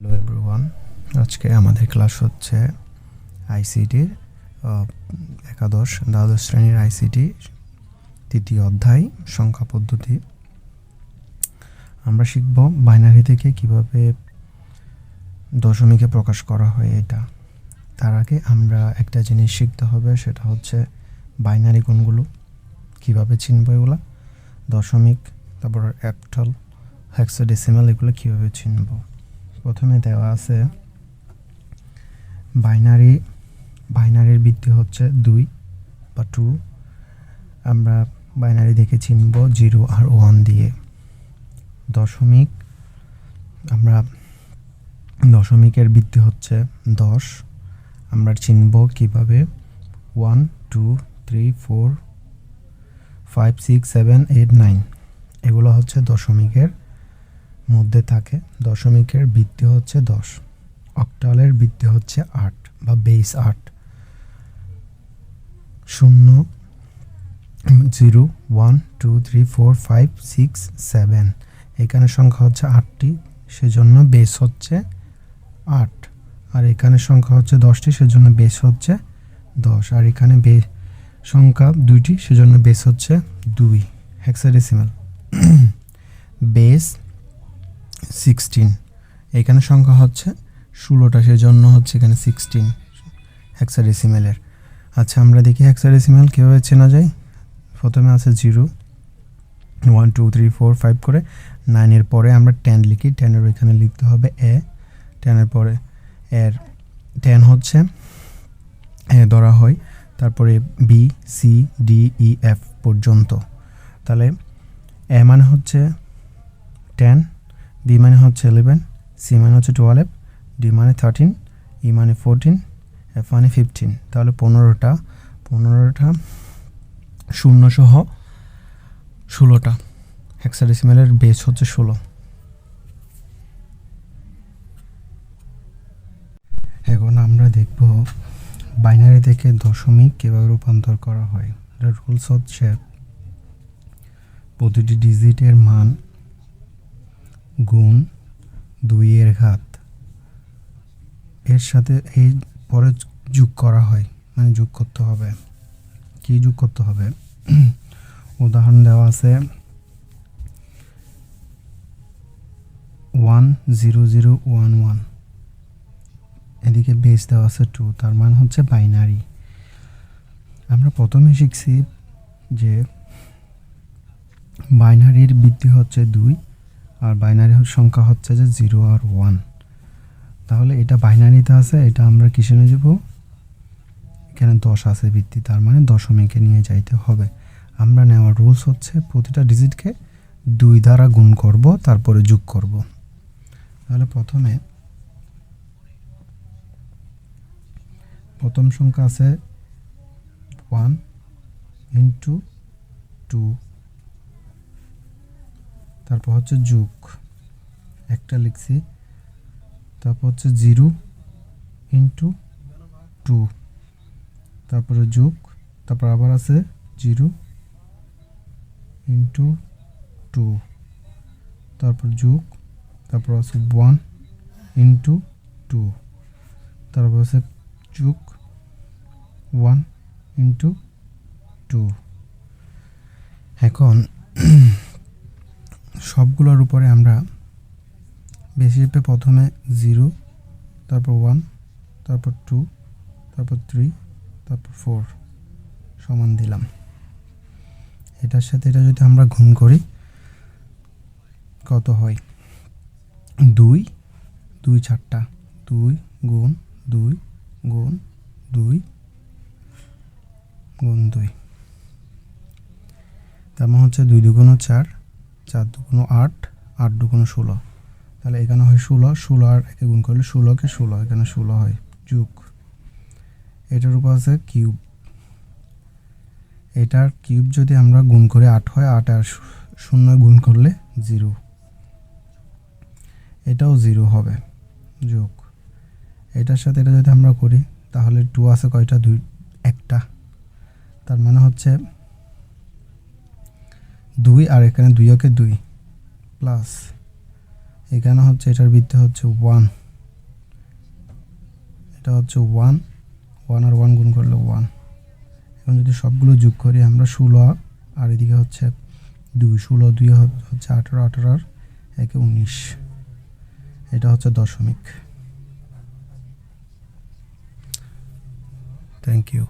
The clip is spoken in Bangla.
হ্যালো এভরিওয়ান আজকে আমাদের ক্লাস হচ্ছে আইসিটির একাদশ, দ্বাদশ শ্রেণির আইসিটি তৃতীয় অধ্যায়, সংখ্যা পদ্ধতি। আমরা শিখব বাইনারি থেকে কীভাবে দশমিকে প্রকাশ করা হয় এটা। তার আগে আমরা একটা জিনিস শিখতে হবে, সেটা হচ্ছে বাইনারি কোনগুলো, কীভাবে চিনব এগুলো, দশমিক, তারপর অ্যাপটল হেক্সাডেসিমাল এগুলো কীভাবে চিনব। প্রথমে দেওয়া আছে বাইনারি, বাইনারির ভিত্তি হচ্ছে দুই বা টু আমরা বাইনারি দেখে চিনব জিরো আর ওয়ান দিয়ে। দশমিক, আমরা দশমিকের ভিত্তি হচ্ছে দশ। আমরা চিনব কীভাবে? One two three four five six seven eight nine এগুলো হচ্ছে দশমিকের মধ্যে থাকে, দশমিকের বৃত্তি হচ্ছে দশ, অক্টালের ভিত্তি হচ্ছে আট বা বেস আট। শূন্য, zero one two three four five six seven এখানে সংখ্যা হচ্ছে আটটি, সেজন্য বেস হচ্ছে আট। আর এখানে সংখ্যা হচ্ছে দশটি, সেজন্য বেস হচ্ছে দশ। আর এখানে বে, সংখ্যা দুইটি, সেজন্য বেস হচ্ছে দুই হেক্সাডেসিমাল বেস সিক্সটিন এখানে সংখ্যা হচ্ছে ষোলোটা, সেজন্য হচ্ছে এখানে সিক্সটিন হেক্সাডেসিমেলের আচ্ছা আমরা দেখি হেক্সাডেসিমেল কীভাবে চেনা যায়? প্রথমে আছে zero one two three four five করে নাইনের পরে আমরা টেন লিখি। টেনের এখানে লিখতে হবে এ টেনের পরে এর টেন হচ্ছে এ ধরা হয় তারপরে B C D E F পর্যন্ত। তাহলে এ মানে হচ্ছে টেন বি মানে হচ্ছে ইলেভেন সি মানে হচ্ছে টুয়েলভ ডি মানে থার্টিন ই মানে ফোরটিন এফ মানে ফিফটিন তাহলে পনেরোটা পনেরোটা শূন্য সহ ষোলোটা। হেক্সাডেসিমেলের বেস হচ্ছে ষোলো। এখন আমরা দেখব বাইনারি থেকে দশমিক কীভাবে রূপান্তর করা হয়। এটা রুলস হচ্ছে প্রতিটি ডিজিটের মান গুণ দুইয়ের ঘাত। এর সাথে এই পরে যোগ করা হয় মানে যোগ করতে হবে। কি যোগ করতে হবে? উদাহরণ দেওয়া আছে, one zero zero one one. এদিকে বেস দেওয়া আছে টু তার মান হচ্ছে বাইনারি আমরা প্রথমে শিখছি যে বাইনারির বৃদ্ধি হচ্ছে দুই আর বাইনারি সংখ্যা হচ্ছে যে জিরো আর ওয়ান তাহলে এটা বাইনারিতে আছে, এটা আমরা কিসে নিয়ে যাব? এখানে দশ আছে ভিত্তি, তার মানে দশমিকে নিয়ে যাইতে হবে। আমরা নেওয়ার রুলস হচ্ছে প্রতিটা ডিজিটকে দুই দ্বারা গুণ করব, তারপরে যোগ করব। তাহলে প্রথমে প্রথম সংখ্যা আছে ওয়ান ইন্টু টু তারপর হচ্ছে যুগ। একটা লিখছি। তারপর হচ্ছে জিরো ইন্টু টু। তারপরে যুগ। তারপর আবার আছে জিরো ইন্টু টু। তারপর যুগ। তারপর আছে ওয়ান ইন্টু টু। তারপর আছে যুগ। One into two. এখন সবগুলোর উপরে আমরা বেশি পেয়ে প্রথমে জিরো, তারপর ওয়ান তারপর টু তারপর থ্রি তারপর ফোর সমান দিলাম। এটার সাথে এটা যদি আমরা গুণ করি, কত হয়? দুই দুই চারটা, দুই গুণ দুই গুণ দুই গুণ দুই। তার মানে হচ্ছে দুই দুগুণ চার চার দুগুণ আট আট দুগুণ ষোলো। তাহলে এখানে হয় ষোলো ষোলো আর একে গুণ করলে ষোলোকে ষোলো, এখানে ষোলো হয় যুগ। এটার উপর আছে কিউব। এটার কিউব যদি আমরা গুণ করে আট হয়, আট আর শূন্য গুণ করলে জিরো। এটাও জিরো হবে যোগ। এটার সাথে এটা যদি আমরা করি, তাহলে টু আছে কয়টা? দুই, একটা। তার মানে হচ্ছে দুই আর এখানে দুই ওকে দুই প্লাস এখানে হচ্ছে এটার বৃত্তে হচ্ছে ওয়ান এটা হচ্ছে ওয়ান ওয়ান আর ওয়ান গুণ করলে ওয়ান এখন যদি সবগুলো যোগ করি আমরা ষোলো, আর এদিকে হচ্ছে দুই, ষোলো দুই হচ্ছে আঠারো আঠারো আর একে উনিশ। এটা হচ্ছে দশমিক। Thank you